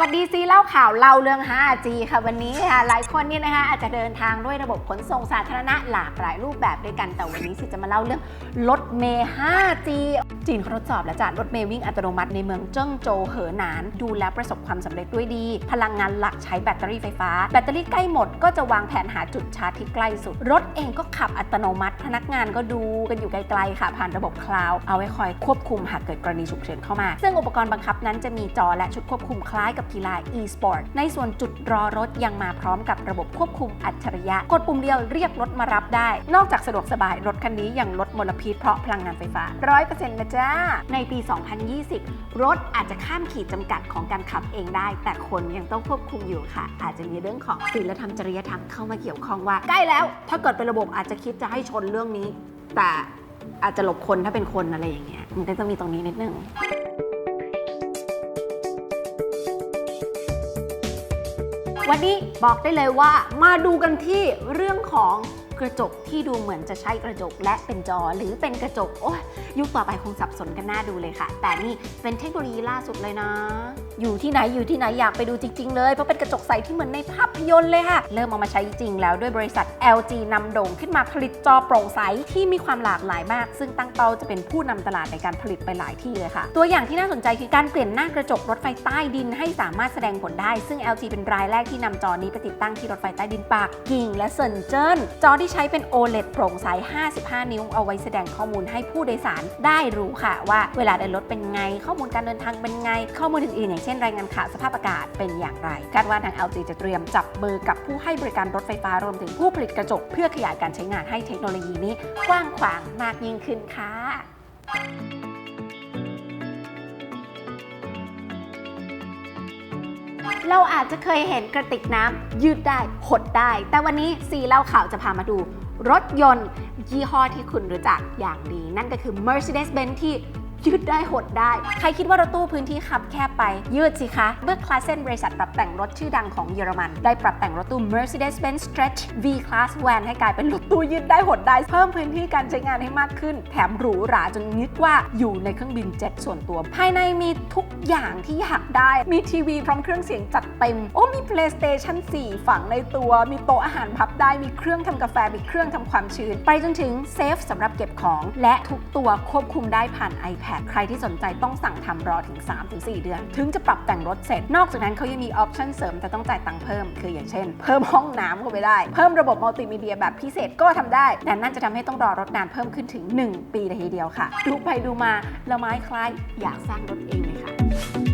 สวัสดีซีเล่าข่าวเล่าเรื่อง 5G ค่ะวันนี้ค่ะหลายคนเนี่ยนะคะอาจจะเดินทางด้วยระบบขนส่งสาธารณะหลากหลายรูปแบบด้วยกันแต่วันนี้สิจะมาเล่าเรื่องรถเมย์ 5G จีนเขาทดสอบแล้วจ้ะรถเมย์วิ่งอัตโนมัติในเมืองเจิ้งโจวเหอหนาน ดูแลประสบความสำเร็จด้วยดี พลังงานหลักใช้แบตเตอรี่ไฟฟ้า แบตเตอรี่ใกล้หมดก็จะวางแผนหาจุดชาร์จที่ใกล้สุด รถเองก็ขับอัตโนมัติ พนักงานก็ดูกันอยู่ไกลๆค่ะ ผ่านระบบคลาวด์เอาไว้คอยควบคุมหากเกิดกรณีฉุกเฉินเข้ามา ซึ่งอุปกรณ์บังคับนั้นจะมีจอและชุดควบคุมคล้ายกับกีฬา e-sport ในส่วนจุดรอรถยังมาพร้อมกับระบบควบคุมอัจฉริยะ กดปุ่มเดียวเรียกรถมารับได้ นอกจากสะดวกสบายรถคันนี้ยังลดมลพิษเพราะพลังงานไฟฟ้า 100%นะจ้าในปี 2020 รถอาจจะข้ามขีดจำกัดของการขับเองได้ แต่คนยังต้องควบคุมอยู่ค่ะ อาจจะมีเรื่องของศีลธรรมจริยธรรมเข้ามาเกี่ยวข้องว่าใกล้แล้ว ถ้าเกิดเป็นระบบอาจจะคิดจะให้ชนเรื่องนี้ แต่อาจจะหลบคนถ้าเป็นคนอะไรอย่างเงี้ยมันก็จะมีตรงนี้นิดนึง วันนี้บอกได้เลยว่ามาดูกันที่เรื่องของกระจกที่ดูเหมือนจะใช่กระจกและเป็นจอหรือเป็นกระจก โอ้ยยุคต่อไปคงสับสนกันหน้าดูเลยค่ะ แต่นี่เป็นเทคโนโลยีล่าสุดเลยนะ อยู่ที่ไหนอยู่ที่ไหนอยากไปดูจริง ๆ เลย เพราะเป็นกระจกใสที่เหมือนในภาพยนตร์เลยค่ะ เริ่มเอามาใช้จริงแล้วด้วยบริษัท LG นำโด่งขึ้นมาผลิตจอโปร่งใสที่มีความหลากหลายมาก ซึ่งตั้งเป้าจะเป็นผู้นำตลาดในการผลิตไปหลายที่เลยค่ะ ตัวอย่างที่น่าสนใจคือการเปลี่ยนหน้ากระจกรถไฟใต้ดินให้สามารถแสดงผลได้ ซึ่ง LG เป็นรายแรกที่นำจอนี้ไปติดตั้งที่รถไฟใต้ดินปากกิ่ง และเซินเจิ้นจอที่ใช้เป็น OLED โปร่งใส 55 นิ้ว เอาไว้แสดงข้อมูลให้ผู้โดยสารได้รู้ค่ะ ว่าเวลาเดินรถเป็นไง ข้อมูลการเดินทางเป็นไง ข้อมูลอื่นๆอย่างเช่นรายงานข่าวสภาพอากาศเป็นอย่างไร คาดว่าทาง LG จะเตรียมจับมือกับผู้ให้บริการรถไฟฟ้ารวมถึงผู้ผลิตกระจก เพื่อขยายการใช้งานให้เทคโนโลยีนี้กว้างขวางมากยิ่งขึ้นค่ะ เราอาจจะเคยเห็นกระติกน้ำยืดได้หดได้ แต่วันนี้ซีเล่าข่าวจะพามาดูรถยนต์ยี่ห้อที่คุณรู้จักอย่างดี นั่นก็คือ Mercedes-Benz ที่ ยืดได้หดได้ ใครคิดว่ารถตู้พื้นที่ขับแคบไป ยืดสิคะ เมื่อ c l a s s e n บริษัทปรับแต่งรถชื่อดังของเยอรมัน ได้ปรับแต่งรถตู้ Mercedes-Benz Stretch V-Class Van ให้กลายเป็นรถตู้ยืดได้หดได้ เพิ่มพื้นที่การใช้งานให้มากขึ้น แถมหรูหราจนนึกว่าอยู่ในเครื่องบินเจ็ตส่วนตัว ภายในมีทุกอย่างที่อยากได้ มีทีวีพร้อมเครื่องเสียงจัดเต็ม โอ้มี PlayStation 4 ฝังในตัว มีโต๊ะอาหารพับได้ มีเครื่องทำกาแฟ มีเครื่องทำความชื้น ไปจนถึงเซฟสำหรับเก็บของ และทุกตัวควบคุมได้ผ่าน iPad ใครที่สนใจต้องสั่งทำรอถึง 3-4 เดือน ถึงจะปรับแต่งรถเสร็จ นอกจากนั้นเขายังมีออปชั่นเสริมแต่ต้องจ่ายตังค์เพิ่ม คืออย่างเช่น เพิ่มห้องน้ำเข้าไปได้ เพิ่มระบบมัลติมีเดียแบบพิเศษก็ทำได้ แต่นั่นจะทำให้ต้องรอรถนานเพิ่มขึ้นถึง 1 ปีเลยทีเดียวค่ะ ดูไปดูมาละไม้คล้ายอยากสร้างรถเองเลยค่ะ